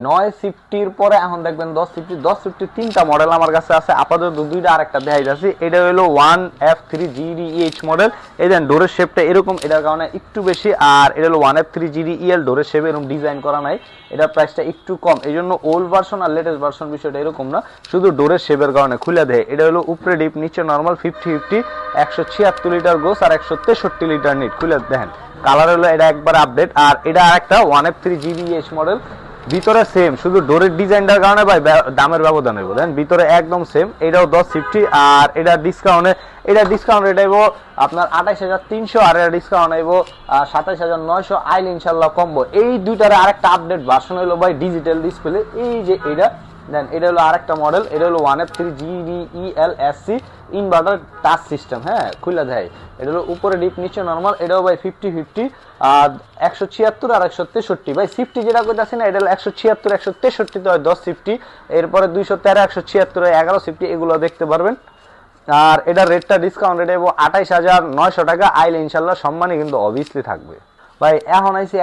নয় সিফটির পরে এখন দেখবেন দশ সিফটি দশ সিফটি তিনটা মডেল আমার কাছে আছে। আপাতত দুইটা আরেকটা দেখাই যাচ্ছি এটা হলো one F three GD H model এই দেন ডোরের শেপটা এরকম, এটার কারণে একটু বেশি। আর এটা হলো one F three GD EL ডোরের শেপ এরকম ডিজাইন করা নাই। এটার প্রাইসটা একটু কম। এই জন্য ওল্ড ভার্সন আর লেটেস্ট ভার্সন বিষয়টা এরকম না। শুধু ডোরের শেপের কারণে খুলে দেয়। এটা হলো উপরে ডিপ নিচে নর্মাল ফিফটি ফিফটি একশো ছিয়াত্তর লিটার গোস আর একশো তেষট্টি লিটার নিট খুলে দেখেন কালার হলো এটা একবার আপডেট আর এটা আরেকটা one F three GB H model ভিতরে সেম শুধু ডোরের ডিজাইনটার কারণে ভাই দামের ব্যবধানে দেন ভিতরে একদম সেম এটাও দশ ফিফটি আর এটা ডিসকাউন্টে এটা ডিসকাউন্ট রেট আপনার আঠাইশ হাজার তিনশো, আর এটা ডিসকাউন্ট আইব সাতাইশ হাজার নয়শো, আইল ইনশাল্লাহ কম্বো। এই দুইটার আরেকটা আপডেট ভার্সন হইল ভাই ডিজিটাল ডিসপ্লে এই যে এটা দেন এটা হলো আরেকটা মডেল এটা হলো one F three GD EL S C inverter touch system হ্যাঁ খুলে দেয় এটা হলো উপরে ডিপ নিচে নর্মাল এটাও ভাই ফিফটি ফিফটি আর একশো ছিয়াত্তর আর একশো তেষট্টি। ভাই সিফটি যেটা করতেছি না, এটা হলো একশো ছিয়াত্তর, একশো তেষট্টিতে হয় দশ সিফটি এরপরে দুইশো তেরো, একশো ছিয়াত্তর, এগারো সিফটি এগুলো দেখতে পারবেন। আর এটার রেটটা ডিসকাউন্ট রেটে আঠাইশ হাজার নয়শো টাকা, আইলে ইনশাল্লাহ সম্মানই কিন্তু অবভিয়াসলি থাকবে। ভাই, এখন আইসি